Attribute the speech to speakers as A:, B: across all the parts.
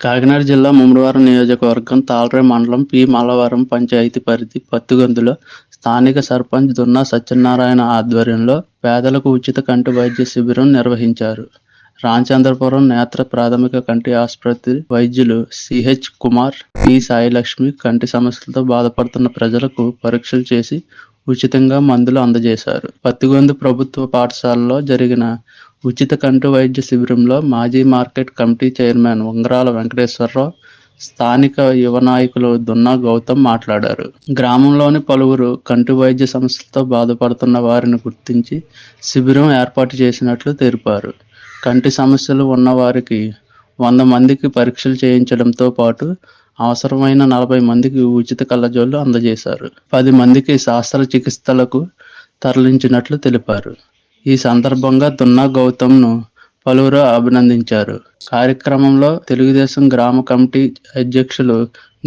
A: కాకినాడ జిల్లా ముమ్మడివారం నియోజకవర్గం తాళ్రే మండలం పి. మలవరం పంచాయతీ పరిధి పత్తిగొందులో స్థానిక సర్పంచ్ దున్నా సత్యనారాయణ ఆధ్వర్యంలో పేదలకు ఉచిత కంటి వైద్య శిబిరం నిర్వహించారు. రామచంద్రపురం నేత్ర ప్రాథమిక కంటి ఆసుపత్రి వైద్యులు సిహెచ్ కుమార్ పి. సాయిలక్ష్మి కంటి సమస్యలతో బాధపడుతున్న ప్రజలకు పరీక్షలు చేసి ఉచితంగా మందులు అందజేశారు. పత్తిగొందు ప్రభుత్వ పాఠశాలలో జరిగిన ఉచిత కంటి వైద్య శిబిరంలో మాజీ మార్కెట్ కమిటీ చైర్మన్ ఉంగరాల వెంకటేశ్వరరావు స్థానిక యువ నాయకులు దున్నా గౌతమ్ మాట్లాడారు. గ్రామంలోని పలువురు కంటి వైద్య సమస్యలతో బాధపడుతున్న వారిని గుర్తించి శిబిరం ఏర్పాటు చేసినట్లు తెలిపారు. కంటి సమస్యలు ఉన్నవారికి వంద మందికి పరీక్షలు చేయించడంతో పాటు అవసరమైన నలభై మందికి ఉచిత కళ్ళజోళ్ళు అందజేశారు. పది మందికి శాస్త్ర చికిత్సలకు తరలించినట్లు తెలిపారు. ఈ సందర్భంగా దున్నా గౌతమ్ను పలువురు అభినందించారు. కార్యక్రమంలో తెలుగుదేశం గ్రామ కమిటీ అధ్యక్షులు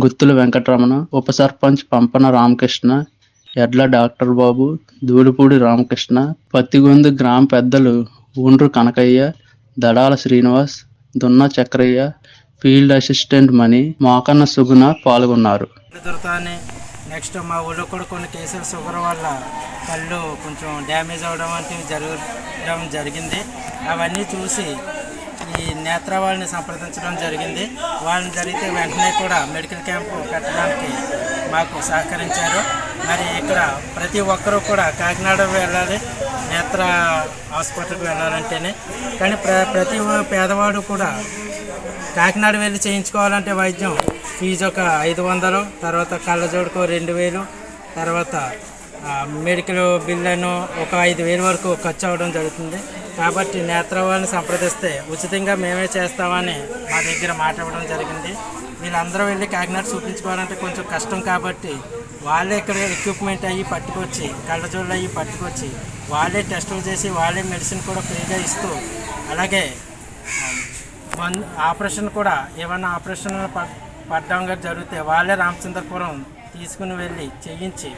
A: గుత్తుల వెంకటరమణ ఉప సర్పంచ్ పంపన రామకృష్ణ ఎడ్ల డాక్టర్ బాబు దూడిపూడి రామకృష్ణ పత్తిగొందు గ్రామ పెద్దలు ఊండ్రు కనకయ్య దడాల శ్రీనివాస్ దున్నా చక్రయ్య ఫీల్డ్ అసిస్టెంట్ మణి మోకన్న సుగుణ పాల్గొన్నారు.
B: నెక్స్ట్ మా ఊళ్ళో కూడా కొన్ని కేసులు షుగర్ వల్ల కళ్ళు కొంచెం డ్యామేజ్ అవ్వడం వంటివి జరగడం జరిగింది. అవన్నీ చూసి ఈ నేత్ర వాళ్ళని సంప్రదించడం జరిగింది. వాళ్ళని జరిగితే వెంటనే కూడా మెడికల్ క్యాంపు పెట్టడానికి మాకు సహకరించారు. మరి ఇక్కడ ప్రతి ఒక్కరూ కూడా కాకినాడ వెళ్ళాలి నేత్ర హాస్పిటల్కి వెళ్ళాలంటేనే. కానీ ప్ర ప్రతి పేదవాడు కూడా కాకినాడ వెళ్ళి చేయించుకోవాలంటే వైద్యం ఫీజు ఒక ఐదు వందలు తర్వాత కళ్ళజోడుకు రెండు వేలు తర్వాత మెడికల్ బిల్లను ఒక ఐదు వేలు వరకు ఖర్చు అవ్వడం జరుగుతుంది. కాబట్టి నేత్రవాళ్ళని సంప్రదిస్తే ఉచితంగా మేమే చేస్తామని మా దగ్గర మాట ఇవ్వడం జరిగింది. వీళ్ళందరూ వెళ్ళి కాకినాడ చూపించుకోవాలంటే కొంచెం కష్టం కాబట్టి వాళ్ళే ఇక్కడ ఎక్విప్మెంట్ అయ్యి పట్టుకొచ్చి కళ్ళజోళ్ళు అయ్యి పట్టుకొచ్చి వాళ్ళే టెస్టులు చేసి వాళ్ళే మెడిసిన్ కూడా ఫ్రీగా ఇస్తూ అలాగే ఆపరేషన్ కూడా ఏమన్నా ఆపరేషన్ ప- పడ్డంగా జరిగితే వాళ్ళే రామచంద్రపురం తీసుకుని వెళ్ళి చేయించి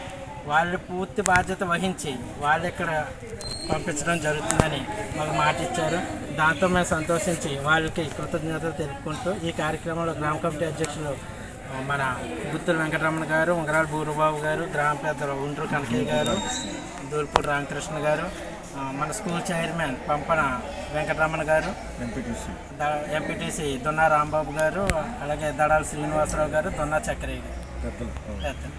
B: వాళ్ళు పూర్తి బాధ్యత వహించి వాళ్ళు ఇక్కడ పంపించడం జరుగుతుందని మాకు మాట ఇచ్చారు. దాంతో మేము సంతోషించి వాళ్ళకి కృతజ్ఞతలు తెలుపుకుంటూ ఈ కార్యక్రమంలో గ్రామ కమిటీ అధ్యక్షులు మన గుత్తుల వెంకటరమణ గారు ఉంగరాల బూరుబాబు గారు గ్రామ పెద్దలు ఉండ్రు కనకయ్య గారు దూర్పూడి రామకృష్ణ గారు మన స్కూల్ చైర్మన్ పంపన వెంకటరమణ గారు ద- ఎంపీటీసీ దొన్నా రాంబాబు గారు అలాగే దడాల శ్రీనివాసరావు గారు దొన్నా చక్రయ్య గారు.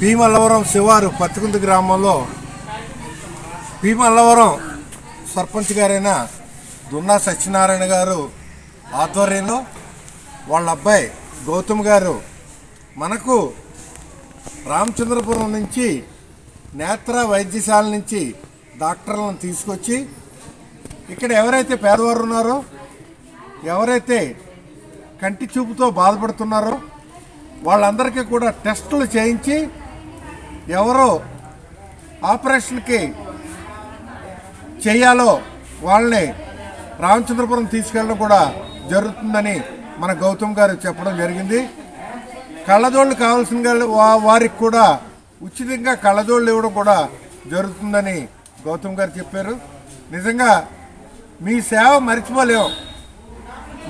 C: భీమల్లవరం శివారు పత్తికుంది గ్రామంలో భీమల్లవరం సర్పంచ్ గారైన దున్నా సత్యనారాయణ గారు ఆధ్వర్యంలో వాళ్ళ అబ్బాయి గౌతమ్ గారు మనకు రామచంద్రపురం నుంచి నేత్ర వైద్యశాల నుంచి డాక్టర్లను తీసుకొచ్చి ఇక్కడ ఎవరైతే పేదవారు ఉన్నారో ఎవరైతే కంటి చూపుతో బాధపడుతున్నారో వాళ్ళందరికీ కూడా టెస్టులు చేయించి ఎవరో ఆపరేషన్కి చేయాలో వాళ్ళని రామచంద్రపురం తీసుకెళ్ళడం కూడా జరుగుతుందని మన గౌతమ్ గారు చెప్పడం జరిగింది. కళ్ళజోళ్ళు కావాల్సిన వారికి కూడా ఉచితంగా కళ్ళజోళ్ళు ఇవ్వడం కూడా జరుగుతుందని గౌతమ్ గారు చెప్పారు. నిజంగా మీ సేవ మర్చిపోలేం.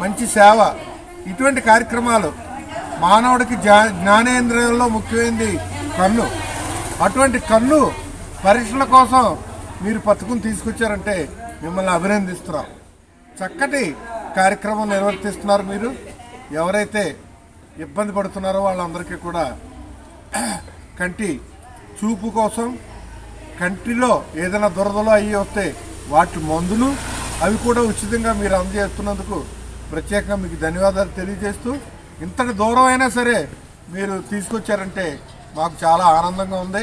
C: మంచి సేవ. ఇటువంటి కార్యక్రమాలు మానవుడికి జ్ఞానేంద్రియంలో ముఖ్యమైనది కన్ను. అటువంటి కన్ను పరీక్షల కోసం మీరు పథకం తీసుకొచ్చారంటే మిమ్మల్ని అభినందిస్తున్నాం. చక్కటి కార్యక్రమం నిర్వర్తిస్తున్నారు మీరు. ఎవరైతే ఇబ్బంది పడుతున్నారో వాళ్ళందరికీ కూడా కంటి చూపు కోసం కంట్రీలో ఏదైనా దురదలో అయ్యి వస్తే వాటి మందులు అవి కూడా ఉచితంగా మీరు అందజేస్తున్నందుకు ప్రత్యేకంగా మీకు ధన్యవాదాలు తెలియజేస్తూ ఇంతటి దూరం అయినా సరే మీరు తీసుకొచ్చారంటే మాకు చాలా ఆనందంగా ఉంది.